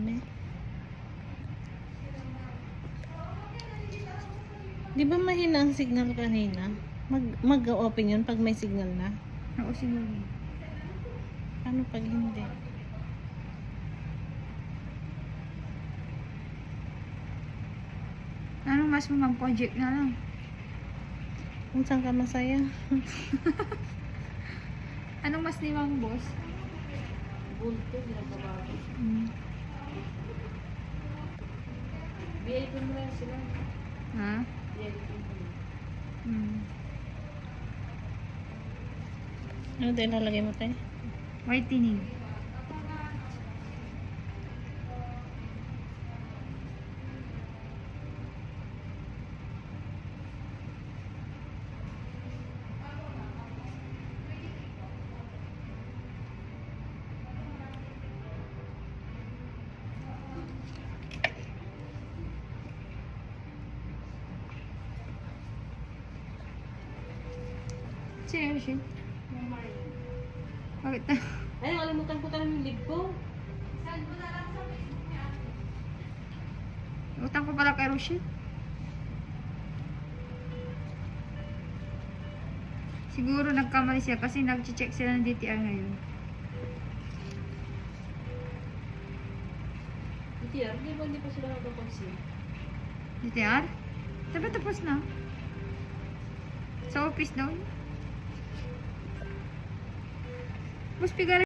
Dami. Di ba mahina ang signal kanina? Mag mag-open yun pag may signal na? Oo, siguro. Paano pag hindi? Ano mas mo mag-project na lang? Kung saan ka masaya? Anong mas ni Mang Boss? Bulto, ginagabago. Mm. VIP mo lang sila. Ha? VIP mo lang. Mm. Ano din lalagay mo tayo? Whitening. Sino siya? Bakit na? Ay, nakalimutan ko tayo yung lip ko. Utang ko pala kay Rochelle. Siguro nagkamali siya kasi nag-check sila ng DTR ngayon. DTR, di ba hindi pa sila nagpapansin? DTR? Diba tapos na? Sa office daw. Boss, pigar